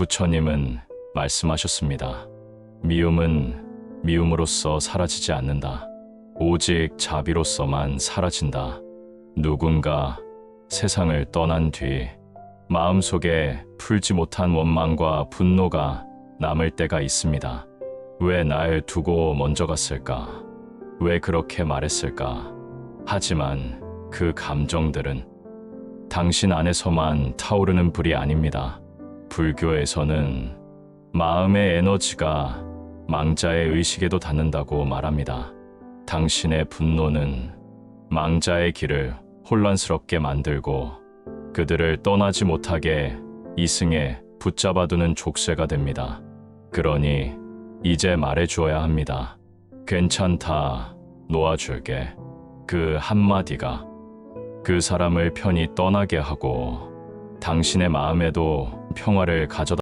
부처님은 말씀하셨습니다. 미움은 미움으로써 사라지지 않는다. 오직 자비로서만 사라진다. 누군가 세상을 떠난 뒤 마음속에 풀지 못한 원망과 분노가 남을 때가 있습니다. 왜 날 두고 먼저 갔을까? 왜 그렇게 말했을까? 하지만 그 감정들은 당신 안에서만 타오르는 불이 아닙니다. 불교에서는 마음의 에너지가 망자의 의식에도 닿는다고 말합니다. 당신의 분노는 망자의 길을 혼란스럽게 만들고 그들을 떠나지 못하게 이승에 붙잡아두는 족쇄가 됩니다. 그러니 이제 말해주어야 합니다. 괜찮다, 놓아줄게. 그 한마디가 그 사람을 편히 떠나게 하고 당신의 마음에도 평화를 가져다